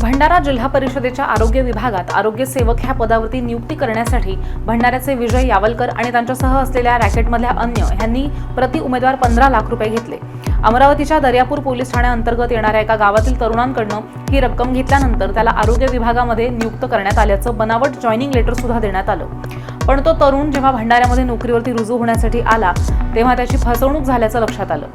भंडारा जिल्हा परिषदेच्या आरोग्य विभागात आरोग्य सेवक ह्या पदावरती नियुक्ती करण्यासाठी भंडाऱ्याचे विजय यावलकर आणि त्यांच्यासह असलेल्या रॅकेटमधल्या अन्य यांनी प्रति उमेदवार पंधरा लाख रुपये घेतले. अमरावतीच्या दर्यापूर पोलीस ठाण्याअंतर्गत येणाऱ्या एका गावातील तरुणांकडनं ही रक्कम घेतल्यानंतर त्याला आरोग्य विभागामध्ये नियुक्त करण्यात आल्याचं बनावट जॉईनिंग लेटर सुद्धा देण्यात आलं. पण तो तरुण जेव्हा भंडाऱ्यामध्ये नोकरीवरती रुजू होण्यासाठी आला तेव्हा त्याची फसवणूक झाल्याचं लक्षात आलं.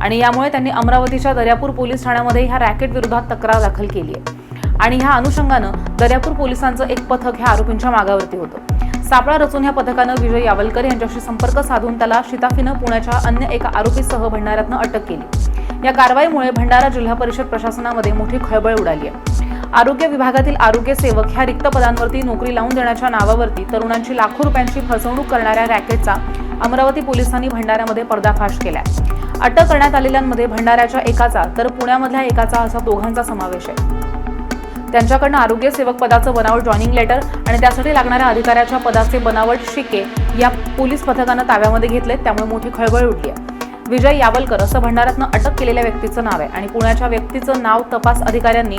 आणि यामुळे त्यांनी अमरावतीच्या दर्यापूर पोलीस ठाण्यामध्ये ह्या रॅकेट विरोधात तक्रार दाखल केली आहे आणि ह्या अनुषंगानं दर्यापूर पोलिसांचं एक पथक ह्या आरोपींच्या मागावरती होतं. सापळा रचून ह्या पथकानं विजय यावलकर यांच्याशी संपर्क साधून त्याला शिताफीनं पुण्याच्या अन्य एका आरोपीसह भंडाऱ्यातनं अटक केली. या कारवाईमुळे भंडारा जिल्हा परिषद प्रशासनामध्ये मोठी खळबळ उडाली आहे. आरोग्य विभागातील आरोग्य सेवक ह्या रिक्त पदांवरती नोकरी लावून देण्याच्या नावावरती तरुणांची लाखो रुपयांची फसवणूक करणाऱ्या रॅकेटचा अमरावती पोलिसांनी भंडाऱ्यामध्ये पर्दाफाश केलाय. अटक करण्यात आलेल्यांमध्ये भंडाऱ्याच्या एकाचा तर पुण्यामधल्या एकाचा असा दोघांचा समावेश आहे. त्यांच्याकडनं आरोग्य सेवक पदाचं बनावट जॉईनिंग लेटर आणि त्यासाठी लागणाऱ्या अधिकाऱ्याच्या पदाचे बनावट शिके या पोलीस पथकानं ताब्यामध्ये घेतले त्यामुळे मोठी खळबळ उडली आहे. विजय यावलकर असं भंडाऱ्यातनं अटक केलेल्या व्यक्तीचं नाव आहे आणि पुण्याच्या व्यक्तीचं नाव तपास अधिकाऱ्यांनी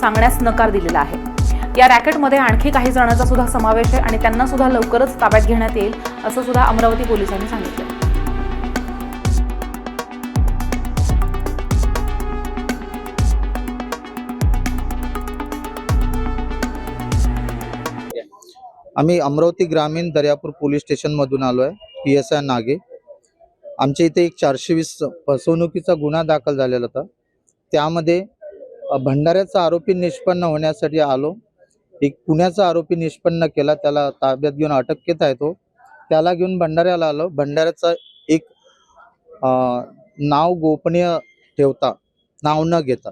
सांगण्यास नकार दिलेला आहे. या रॅकेटमध्ये आणखी काही जणांचा सुद्धा समावेश आहे आणि त्यांना सुद्धा लवकरच ताब्यात घेण्यात येईल असं सुद्धा अमरावती पोलिसांनी सांगितलं आम्ही अमरावती ग्रामीण दर्यापूर पोलीस स्टेशनमधून आलो आहे पी एस आय नागे. आमच्या इथे एक चारशे वीस फसवणुकीचा गुन्हा दाखल झालेला होता. त्यामध्ये भंडाऱ्याचा आरोपी निष्पन्न होण्यासाठी आलो. एक पुण्याचा आरोपी निष्पन्न केला त्याला ताब्यात घेऊन अटक केत आहे तो. त्याला घेऊन भंडाऱ्याला आलो. भंडाऱ्याचा एक नाव गोपनीय ठेवता नाव न घेता.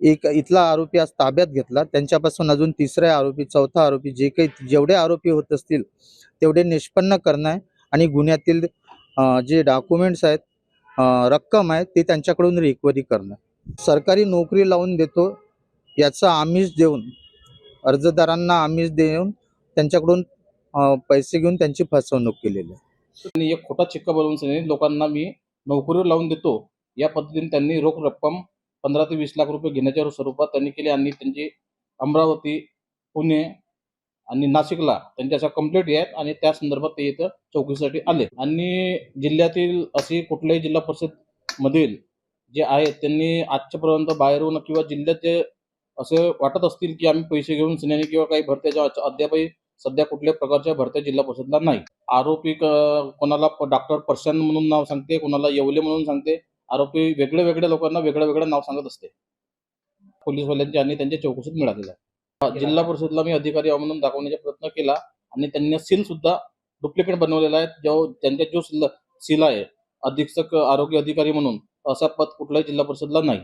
एक इथला आरोपी आज ताब्यात घेतला. त्यांच्यापासून अजून तिसरा आरोपी चौथा आरोपी जे काही जेवढे आरोपी होत असतील तेवढे निष्पन्न करणं आहे आणि गुन्ह्यातील जे डॉक्युमेंट्स आहेत रक्कम आहे ते त्यांच्याकडून रिकव्हरी करणं सरकारी नोकरी लावून देतो याचा आमिष देऊन अर्जदारांना आमिष देऊन त्यांच्याकडून पैसे घेऊन त्यांची फसवणूक केलेली आहे. एक खोटा चिक्का बनवून लोकांना मी नोकरीवर लावून देतो. या पद्धतीने त्यांनी रोख रक्कम पंधरा ते वीस लाख रुपये घेण्याच्या स्वरूपात त्यांनी केली आणि त्यांची अमरावती पुणे आणि नाशिकला त्यांच्या अशा कंप्लेंट आहेत आणि त्या संदर्भात ते इथं चौकशीसाठी आले. आणि जिल्ह्यातील अशी कुठल्याही जिल्हा परिषद मधील जे आहेत त्यांनी आजच्यापर्यंत बाहेरून किंवा जिल्ह्यात जे असे वाटत असतील की आम्ही पैसे घेऊन सन्याने किंवा काही भरत्याच्या अद्यापही सध्या कुठल्याही प्रकारच्या भरत्या जिल्हा परिषदला नाही. आरोपी कोणाला डॉक्टर पर्शन म्हणून नाव सांगते कोणाला येवले म्हणून सांगते आरोपी वेगळ्या वेगळ्या लोकांना वेगळं वेगळं नाव सांगत असते. पोलीसवाल्यांची आणि त्यांच्या चौकशीत मिळालेलं आहे जिल्हा परिषदला मी अधिकारी म्हणून दाखवण्याचा प्रयत्न केला आणि त्यांनी सील सुद्धा डुप्लिकेट बनवलेला आहे. जो त्यांच्या जो सील सील आहे अधीक्षक आरोग्य अधिकारी म्हणून असा पद कुठल्याही जिल्हा परिषदला नाही.